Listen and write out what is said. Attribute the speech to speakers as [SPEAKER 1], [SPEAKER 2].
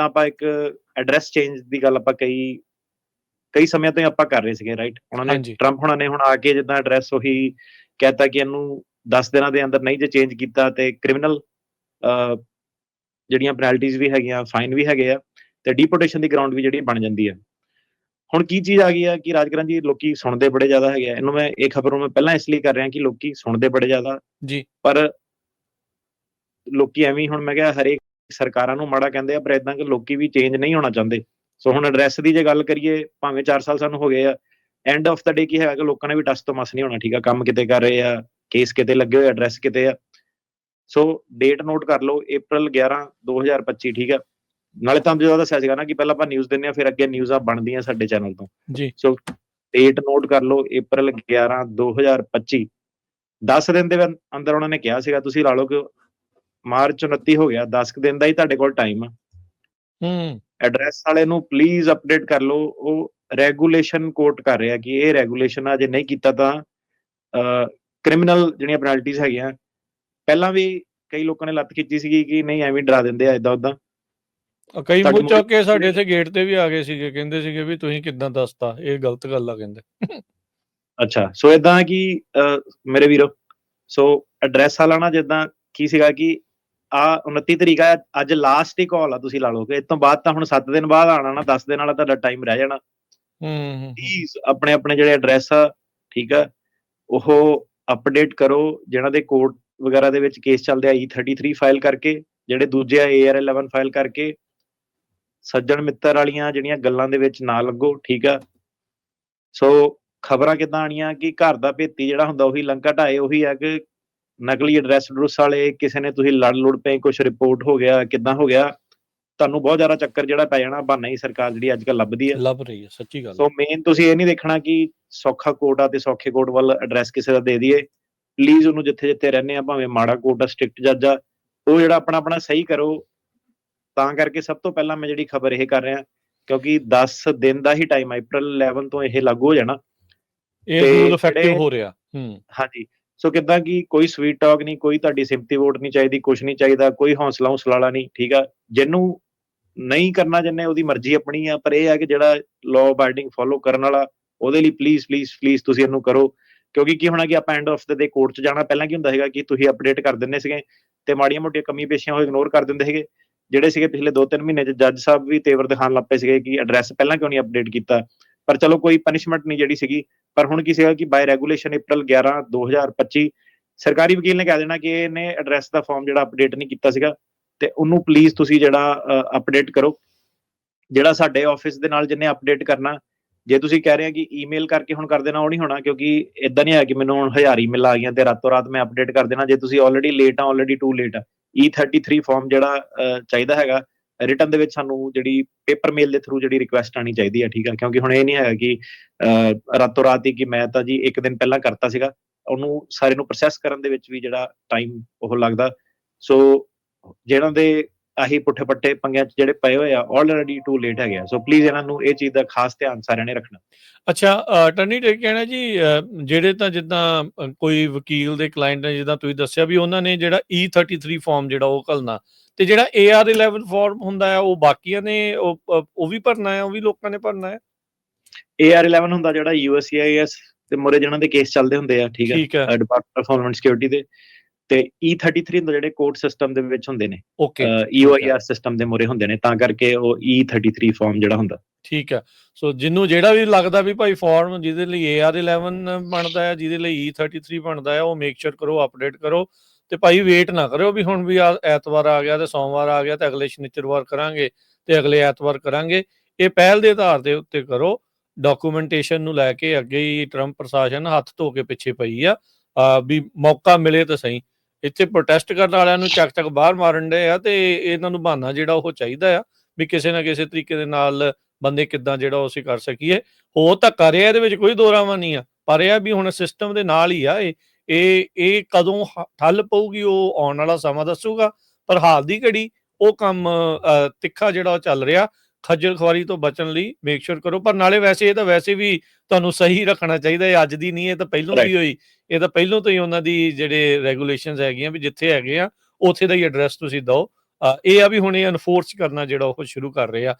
[SPEAKER 1] ਜਿੱਦਾਂ ਆਪਾਂ ਇੱਕ ਐਡਰੈਸ ਚੇਂਜ ਦੀ ਗੱਲ ਆਪਾਂ ਕਈ ਕਈ ਸਮੇਂ ਤੋਂ ਹੀ ਆਪਾਂ ਕਰ ਰਹੇ ਸੀਗੇ ਰਾਈਟ ਉਹਨਾਂ ਨੇ। ਟਰੰਪ ਹੁਣਾਂ ਨੇ ਹੁਣ ਆ ਕੇ ਜਿੱਦਾਂ ਐਡਰੈਸ ਉਹੀ ਕਹਿਤਾ ਕਿ ਇਹਨੂੰ 10 ਦਿਨਾਂ ਦੇ ਅੰਦਰ ਨਹੀਂ ਜੇ ਚੇਂਜ ਕੀਤਾ ਤੇ ਕ੍ਰਿਮੀਨਲ ਜਿਹੜੀਆਂ ਪੈਨਲਟੀਜ਼ ਵੀ ਹੈਗੀਆਂ ਫਾਈਨ ਵੀ ਹੈਗੇ ਆ ਤੇ ਡੀਪੋਰਟੇਸ਼ਨ ਦੀ ਗਰਾਊਂਡ ਵੀ ਜਿਹੜੀ ਬਣ ਜਾਂਦੀ ਹੈ ਹੁਣ ਕੀ ਚੀਜ਼ ਆ ਗਈ ਆ ਕਿ ਰਾਜਕਰਨ ਜੀ ਲੋਕੀ ਸੁਣਦੇ ਬੜੇ ਜ਼ਿਆਦਾ ਹੈਗੇ ਆ ਇਹਨੂੰ ਮੈਂ ਇਹ ਖਬਰ ਨੂੰ ਮੈਂ ਪਹਿਲਾਂ ਇਸ ਲਈ ਕਰ ਰਿਹਾ ਕਿ ਲੋਕੀ ਸੁਣਦੇ ਬੜੇ ਜ਼ਿਆਦਾ
[SPEAKER 2] ਜੀ।
[SPEAKER 1] ਪਰ ਲੋਕੀ ਐਵੇਂ ਹੁਣ ਮੈਂ ਕਿਹਾ ਹਰੇਕ ਸਰਕਾਰਾਂ ਨੂੰ ਮਾੜਾ ਕਹਿੰਦੇ ਆ ਪਰ ਇਦਾਂ ਕਿ ਲੋਕੀ ਵੀ ਚੇਂਜ ਨਹੀਂ ਹੋਣਾ ਚਾਹੁੰਦੇ। ਸੋ ਹੁਣ ਐਡਰੈਸ ਦੀ ਜੇ ਗੱਲ ਕਰੀਏ ਭਾਵੇਂ 4 ਸਾਲ ਸਾਨੂੰ ਹੋ ਗਏ ਆ ਐਂਡ ਆਫ ਦਾ ਡੇ ਕੀ ਹੈਗਾ ਕਿ ਲੋਕਾਂ ਨੇ ਵੀ ਟਸ ਤੋਂ ਮਸ ਨਹੀਂ ਹੋਣਾ ਠੀਕ ਆ? ਕੰਮ ਕਿਤੇ ਕਰ ਰਹੇ ਆ ਕੇਸ ਕਿਤੇ ਲੱਗੇ ਹੋਏ ਐਡਰੈਸ ਕਿਤੇ ਆ। ਸੋ ਡੇਟ ਨੋਟ ਕਰ ਲਓ April 11 2025 ਠੀਕ ਆ? ਨਾਲੇ ਤਾਂ ਜਦੋਂ ਦੱਸਿਆ ਸੀਗਾ ਨਾ ਕਿ ਪਹਿਲਾਂ ਆਪਾਂ ਨਿਊਜ਼ ਦਿੰਨੇ ਆ ਫਿਰ ਅੱਗੇ ਨਿਊਜ਼ਾਂ ਬਣਦੀਆਂ ਸਾਡੇ ਚੈਨਲ ਤੋਂ।
[SPEAKER 2] ਜੀ।
[SPEAKER 1] ਸੋ ਡੇਟ ਨੋਟ ਕਰ ਲਓ April 11 2025 10 ਦਿਨ ਦੇ ਅੰਦਰ ਉਹਨਾਂ ਨੇ ਕਿਹਾ ਸੀਗਾ ਤੁਸੀਂ ਲਾ ਲਓ ਕਿ ਮਾਰਚ 29 ਹੋ ਗਿਆ 10 ਕੁ ਦਿਨ ਦਾ ਹੀ ਤੁਹਾਡੇ ਕੋਲ ਟਾਈਮ ਆ।
[SPEAKER 2] ਹੂੰ।
[SPEAKER 1] ਐਡਰੈਸ ਵਾਲੇ ਨੂੰ ਪਲੀਜ਼ ਅਪਡੇਟ ਕਰ ਲਓ ਉਹ ਰੈਗੂਲੇਸ਼ਨ ਕੋਟ ਕਰ ਰਿਹਾ ਕਿ ਇਹ ਰੈਗੂਲੇਸ਼ਨ ਆ ਜੇ ਨਹੀਂ ਕੀਤਾ ਤਾਂ ਕ੍ਰਿਮੀਨਲ ਜਿਹੜੀਆਂ ਪੈਨਲਟੀਜ਼ ਹੈਗੀਆਂ ਪਹਿਲਾਂ ਵੀ ਕਈ ਲੋਕਾਂ ਨੇ ਲੱਤ ਖਿੱਚੀ ਸੀਗੀ ਕਿ ਨਹੀਂ ਐਵੇਂ ਡਰਾ ਦਿੰਦੇ ਆ ਇਦਾਂ ਉਦਾਂ
[SPEAKER 2] ਕਈ ਮੂੰਹ ਚੱਕ ਕੇ ਸਾਡੇ ਇੱਥੇ ਗੇਟ ਤੇ ਵੀ ਆ ਗਏ ਸੀਗੇ ਕਹਿੰਦੇ ਸੀਗੇ ਵੀ ਤੁਸੀਂ ਕਿੱਦਾਂ ਦੱਸਤਾ ਇਹ ਗਲਤ ਗੱਲ ਆ ਕਹਿੰਦੇ।
[SPEAKER 1] ਅੱਛਾ ਸੋ ਇਦਾਂ ਕਿ ਮੇਰੇ ਵੀਰੋ ਸੋ ਐਡਰੈਸ ਵਾਲਾ ਨਾ ਜਿੱਦਾਂ ਕੀ ਸੀਗਾ ਕਿ ਆ 29 ਤਰੀਕ ਆ ਅੱਜ ਲਾਸਟ ਹੀ ਕਾਲ ਆ ਤੁਸੀਂ ਲਾ ਕਿ ਇਸ ਤੋਂ ਬਾਅਦ ਤਾਂ ਹੁਣ 7 ਦਿਨ ਬਾਅਦ ਆਣਾ ਨਾ 10 ਦਿਨ ਵਾਲਾ ਤੁਹਾਡਾ ਟਾਈਮ ਰਹਿ ਜਾਣਾ।
[SPEAKER 2] ਹੂੰ ਹੂੰ
[SPEAKER 1] ਪਲੀਜ਼ ਆਪਣੇ ਆਪਣੇ ਜਿਹੜੇ ਐਡਰੈਸ ਆ ਠੀਕ ਆ ਉਹ ਅਪਡੇਟ ਕਰੋ ਜਿਹਨਾਂ ਦੇ ਕੋਰਟ ਵਗੈਰਾ ਦੇ ਵਿੱਚ ਕੇਸ ਚੱਲਦੇ ਆ E33 ਫਾਈਲ ਕਰਕੇ ਜਿਹੜੇ ਦੂਜੇ ਆ AR11 ਫਾਈਲ ਕਰਕੇ ਸੱਜਣ ਮਿੱਤਰ ਵਾਲੀਆਂ ਜਿਹੜੀਆਂ ਗੱਲਾਂ ਦੇ ਵਿੱਚ ਨਾ ਲੱਗੋ ਠੀਕ ਆ। ਸੋ ਖਬਰਾਂ ਕਿੱਦਾਂ ਆਣੀਆਂ ਕਿ ਘਰ ਦਾ ਭੇਤੀ ਜਿਹੜਾ ਹੁੰਦਾ ਉਹੀ ਲੰਕਾ ਢਾਏ ਉਹੀ ਆ ਕਿ ਨਕਲੀ ਐਡਰੈਸ ਡਰੂਸ ਵਾਲੇ ਕਿਸੇ ਨੇ ਤੁਸੀਂ ਲੜ ਲੁੜ ਪਏ ਕੁਝ ਰਿਪੋਰਟ ਹੋ ਗਿਆ ਕਿੱਦਾਂ ਹੋ ਗਿਆ ਤੁਹਾਨੂੰ ਬਹੁਤ ਜ਼ਿਆਦਾ ਚੱਕਰ ਜਿਹੜਾ ਪੈ ਜਾਣਾ ਬਹਾਨਾ ਹੀ ਸਰਕਾਰ ਜਿਹੜੀ ਅੱਜ ਕੱਲ ਲੱਭਦੀ ਹੈ
[SPEAKER 2] ਲੱਭ ਰਹੀ ਹੈ ਸੱਚੀ ਗੱਲ
[SPEAKER 1] ਸੋ ਮੇਨ ਤੁਸੀਂ ਇਹ ਨਹੀਂ ਦੇਖਣਾ ਕਿ ਸੌਖਾ ਕੋਡ ਆ ਤੇ ਸੌਖੇ ਕੋਡ ਵੱਲ ਐਡਰੈਸ ਕਿਸੇ ਦਾ ਦੇ ਦਈਏ। ਪਲੀਜ਼ ਉਹਨੂੰ ਜਿੱਥੇ ਜਿੱਥੇ ਰਹਿੰਦੇ ਆ ਭਾਵੇਂ ਮਾੜਾ ਕੋਡ ਆ ਸਟ੍ਰਿਕਟ ਜੱਜ ਆ ਉਹ ਜਿਹੜਾ ਆਪਣਾ ਆਪਣਾ ਸਹੀ ਕਰੋ। ਤਾਂ ਕਰਕੇ ਸਭ ਤੋਂ ਪਹਿਲਾਂ ਮੈਂ ਜਿਹੜੀ ਖਬਰ ਇਹ ਕਰ ਰਿਹਾ ਕਿਉਂਕਿ 10 ਦਿਨ ਦਾ ਹੀ ਟਾਈਮ April 11 ਤੋਂ ਇਹ ਲਾਗੂ ਹੋ ਜਾਣਾ।
[SPEAKER 2] ਇਹ ਰੂਲ ਇਫੈਕਟਿਵ ਹੋ ਰਿਹਾ ਹੂੰ।
[SPEAKER 1] ਹਾਂਜੀ ਸੋ ਕਿਦਾਂ ਕਿ ਕੋਈ ਸਵੀਟ ਟਾਕ ਨਹੀਂ, ਕੋਈ ਤੁਹਾਡੀ ਸਿੰਪਥੀ ਵੋਟ ਨਹੀਂ ਚਾਹੀਦੀ ਕੁਝ ਨਹੀਂ ਚਾਹੀਦਾ, ਕੋਈ ਹੌਸਲਾ ਹੌਸਲਾ ਨਹੀਂ, ਠੀਕ ਆ? ਜਿਹਨੂੰ ਨਹੀਂ ਕਰਨਾ ਜਿੰਨੇ ਉਹਦੀ ਮਰਜ਼ੀ ਆਪਣੀ ਆ, ਪਰ ਇਹ ਆ ਕਿ ਜਿਹੜਾ ਲਾਅ ਅਬਾਈਡਿੰਗ ਫੋਲੋ ਕਰਨ ਵਾਲਾ, ਉਹਦੇ ਲਈ ਪਲੀਜ਼ ਪਲੀਜ਼ ਪਲੀਜ਼ ਤੁਸੀਂ ਇਹਨੂੰ ਕਰੋ। ਕਿਉਂਕਿ ਕੀ ਹੋਣਾ ਕਿ ਆਪਾਂ ਐਂਡ ਆਫ ਦੇ ਕੋਰਟ 'ਚ ਜਾਣਾ, ਪਹਿਲਾਂ ਕੀ ਹੁੰਦਾ ਹੈਗਾ ਕਿ ਤੁਸੀਂ ਅਪਡੇਟ ਕਰ ਦਿੰਦੇ ਸੀਗੇ ਤੇ ਮਾੜੀਆਂ ਮੋਟੀਆਂ ਕਮੀ ਪੇਸ਼ੀਆਂ ਉਹ ਇਗਨੋਰ ਕਰ ਦਿੰਦੇ ਸੀਗੇ। ਜਿਹੜੇ ਸੀਗੇ ਪਿਛਲੇ 2-3 ਮਹੀਨੇ 'ਚ ਜੱਜ ਸਾਹਿਬ ਵੀ ਤੇਵਰ ਦਿਖਾਉਣ ਲੱਗ ਪਏ ਸੀਗੇ ਕਿ ਐਡਰੈਸ ਪਹਿਲਾਂ ਕਿਉਂ ਨਹੀਂ ਅਪਡੇਟ ਕੀਤਾ? ਪਰ ਚਲੋ ਕੋਈ ਪਨਿਸ਼ਮੈਂਟ ਨਹੀਂ ਜਿਹੜੀ ਸੀਗੀ। ਪਰ ਹੁਣ ਕੀ ਸੀਗਾ ਕਿ ਬਾਈ ਰੈਗੂਲੇਸ਼ਨ April 11 2025 ਸਰਕਾਰੀ ਵਕੀਲ ਨੇ ਕਹਿ ਦੇਣਾ ਕਿ ਇਹਨੇ ਐਡਰੈਸ ਦਾ ਫਾਰਮ ਜਿਹੜਾ ਅਪਡੇਟ ਨਹੀਂ ਕੀਤਾ ਸੀਗਾ ਤੇ ਉਹਨੂੰ ਪਲੀਜ਼ ਤੁਸੀਂ ਜਿਹੜਾ ਅਪਡੇਟ ਕਰੋ। ਜਿਹੜਾ ਸਾਡੇ ਆਫਿਸ ਦੇ ਨਾਲ ਜਿਹਨੇ ਅਪਡੇਟ ਕਰਨਾ, ਜੇ ਤੁਸੀਂ ਕਹਿ ਰਹੇ ਹੋ ਕਿ ਈਮੇਲ ਕਰਕੇ ਹੁਣ ਕਰ ਦੇਣਾ, ਉਹ ਨਹੀਂ ਹੋਣਾ ਕਿਉਂਕਿ ਇਦਾਂ ਨਹੀਂ ਹੈ ਕਿ ਮੈਨੂੰ ਹੁਣ ਹਜ਼ਾਰ ਈਮੇਲ ਆ ਗਈਆਂ ਤੇ ਰਾਤੋਂ ਰਾਤ ਮੈਂ ਅਪਡੇਟ ਕਰ ਦੇਣਾ। ਜੇ ਤੁਸੀਂ ਆਲਰੇਡੀ ਲੇਟ ਆ ਆਲਰੇਡੀ ਟੂ ਲੇਟ ਆ E33 ਫਾਰਮ ਜਿਹੜਾ ਚਾਹੀਦਾ ਹੈਗਾ ਰਿਟਨ ਦੇ ਵਿੱਚ ਸਾਨੂੰ ਜਿਹੜੀ ਪੇਪਰ ਮੇਲ ਦੇ ਥਰੂ ਜਿਹੜੀ ਰਿਕੁਐਸਟ ਆਣੀ ਚਾਹੀਦੀ ਹੈ ਠੀਕ ਹੈ ਕਿਉਂਕਿ ਹੁਣ ਇਹ ਨਹੀਂ ਹੈਗਾ ਕਿ ਅਹ, ਰਾਤੋਂ ਰਾਤ ਹੀ ਕਿ ਮੈਂ ਤਾਂ ਜੀ ਇੱਕ ਦਿਨ ਪਹਿਲਾਂ ਕਰਤਾ ਸੀਗਾ ਉਹਨੂੰ ਸਾਰੇ ਨੂੰ ਪ੍ਰੋਸੈਸ ਕਰਨ ਦੇ ਵਿੱਚ ਵੀ ਜਿਹੜਾ ਟਾਈਮ ਉਹ ਲੱਗਦਾ। ਸੋ ਜਿਹਨਾਂ ਦੇ ਆਹੀ ਪੁੱਠੇ ਪੱਟੇ ਪੰਗਿਆਂ 'ਚ ਜਿਹੜੇ ਪਏ ਹੋਏ ਆ ਆਲਰੇਡੀ ਟੂ ਲੇਟ ਹੈਗੇ ਆ। ਸੋ ਪਲੀਜ਼ ਇਹਨਾਂ ਨੂੰ ਇਹ ਚੀਜ਼ ਦਾ ਖਾਸ ਧਿਆਨ ਸਾਰਿਆਂ ਨੇ ਰੱਖਣਾ।
[SPEAKER 2] ਅੱਛਾ ਅਟਰਨੀ ਡੇ ਕਹਿਣਾ ਜੀ ਜਿਹੜੇ ਤਾਂ ਜਿੱਦਾਂ ਕੋਈ ਵਕੀਲ ਦੇ ਕਲਾਇੰਟ ਨੇ ਜਿੱਦਾਂ ਤੁਸੀਂ ਦੱਸਿਆ ਵੀ ਉਹਨਾਂ ਨੇ ਜਿਹੜਾ E33 ਫਾਰਮ ਜਿਹੜਾ ਉਹ ਘੱਲਣਾ ਤੇ ਜਿਹੜਾ AR11 ਫਾਰਮ ਹੁੰਦਾ ਆ ਉਹ ਬਾਕੀਆਂ ਨੇ ਉਹ ਵੀ ਭਰਨਾ ਹੈ ਉਹ ਵੀ ਲੋਕਾਂ ਨੇ ਭਰਨਾ ਹੈ
[SPEAKER 1] AR11 ਹੁੰਦਾ ਜਿਹੜਾ USCIS ਤੇ ਮੋਰੇ ਜਿਹਨਾਂ ਦੇ ਕੇਸ ਚੱਲਦੇ ਹੁੰਦੇ ਆ ਠੀਕ ਹੈ ਡਿਪਾਰਟਮੈਂਟ ਆਫ ਹੋਮਲੈਂਡ ਸਿਕਿਉਰਿਟੀ ਦੇ। ਤੇ E33 ਹੁੰਦਾ ਜਿਹੜੇ ਕੋਰਟ ਸਿਸਟਮ ਦੇ ਵਿੱਚ ਹੁੰਦੇ ਨੇ
[SPEAKER 2] ਓਕੇ
[SPEAKER 1] EOIR ਸਿਸਟਮ ਦੇ ਮੋਰੇ ਹੁੰਦੇ ਨੇ ਤਾਂ ਕਰਕੇ ਉਹ E33 ਫਾਰਮ ਜਿਹੜਾ ਹੁੰਦਾ।
[SPEAKER 2] ਠੀਕ ਹੈ। ਸੋ ਜਿੰਨੂੰ ਜਿਹੜਾ ਵੀ ਲੱਗਦਾ ਵੀ ਭਾਈ ਫਾਰਮ ਜਿਹਦੇ ਲਈ AR11 ਬਣਦਾ ਹੈ ਜਿਹਦੇ ਲਈ E33 ਬਣਦਾ ਹੈ ਉਹ ਮੇਕ ਸ਼ੋਰ ਕਰੋ ਅਪਡੇਟ ਕਰੋ। ਤੇ ਭਾਈ ਵੇਟ ਨਾ ਕਰਿਓ ਵੀ ਹੁਣ ਵੀ ਆ ਐਤਵਾਰ ਆ ਗਿਆ ਤੇ ਸੋਮਵਾਰ ਆ ਗਿਆ ਤੇ ਅਗਲੇ ਸ਼ਨੀਚਰਵਾਰ ਕਰਾਂਗੇ ਤੇ ਅਗਲੇ ਐਤਵਾਰ ਕਰਾਂਗੇ। ਇਹ ਪਹਿਲ ਦੇ ਆਧਾਰ ਦੇ ਉੱਤੇ ਕਰੋ। ਡਾਕੂਮੈਂਟੇਸ਼ਨ ਨੂੰ ਲੈ ਕੇ ਅੱਗੇ ਹੀ ਟਰੰਪ ਪ੍ਰਸ਼ਾਸਨ ਹੱਥ ਧੋ ਕੇ ਪਿੱਛੇ ਪਈ ਆ। ਆ ਵੀ ਮੌਕਾ ਮਿਲੇ ਤਾਂ ਸਹੀ। ਇੱਥੇ ਪ੍ਰੋਟੈਸਟ ਕਰਨ ਵਾਲਿਆਂ ਨੂੰ ਚੱਕ ਚੱਕ ਬਾਹਰ ਮਾਰਨ ਦੇ ਆ ਤੇ ਇਹਨਾਂ ਨੂੰ ਬਹਾਨਾ ਜਿਹੜਾ ਉਹ ਚਾਹੀਦਾ ਆ ਵੀ ਕਿਸੇ ਨਾ ਕਿਸੇ ਤਰੀਕੇ ਦੇ ਨਾਲ ਬੰਦੇ ਕਿੱਦਾਂ ਜਿਹੜਾ ਉਹ ਅਸੀਂ ਕਰ ਸਕੀਏ। ਹੋ ਤਾਂ ਕਰਿਆ ਇਹਦੇ ਵਿੱਚ ਕੋਈ ਦੋਰਾਵਾ ਨਹੀਂ ਆ ਪਰ ਇਹ ਆ ਵੀ ਹੁਣ ਸਿਸਟਮ ਦੇ ਨਾਲ ਹੀ ਆ ਇਹ। ਇਹ ਇਹ ਕਦੋਂ ਠੱਲ ਪਊਗੀ ਉਹ ਆਉਣ ਵਾਲਾ ਸਮਾਂ ਦੱਸੂਗਾ ਪਰ ਹਾਲ ਦੀ ਘੜੀ ਉਹ ਕੰਮ ਅ, ਤਿੱਖਾ ਜਿਹੜਾ ਉਹ ਚੱਲ ਰਿਹਾ। ਖੱਜਲ ਖਵਾਰੀ ਤੋਂ ਬਚਣ ਲਈ ਮੇਕ ਸ਼ੋਰ ਕਰੋ। ਪਰ ਨਾਲੇ ਵੈਸੇ ਇਹ ਤਾਂ ਵੈਸੇ ਵੀ ਤੁਹਾਨੂੰ ਸਹੀ ਰੱਖਣਾ ਚਾਹੀਦਾ ਇਹ ਅੱਜ ਦੀ ਨਹੀਂ ਇਹ ਤਾਂ ਪਹਿਲਾਂ
[SPEAKER 1] Right.
[SPEAKER 2] ਹੋਈ। ਇਹ ਤਾਂ ਪਹਿਲਾਂ ਤੋਂ ਹੀ ਉਹਨਾਂ ਦੀ ਜਿਹੜੇ ਰੈਗੂਲੇਸ਼ਨਸ ਹੈਗੀਆਂ ਵੀ ਜਿੱਥੇ ਹੈਗੇ ਆ ਉੱਥੇ ਦਾ ਹੀ ਐਡਰੈਸ ਤੁਸੀਂ ਦਿਓ। ਇਹ ਆ ਵੀ ਹੁਣ ਇਹ ਐਨਫੋਰਸ ਕਰਨਾ ਜਿਹੜਾ ਉਹ ਸ਼ੁਰੂ ਕਰ ਰਹੇ ਆ।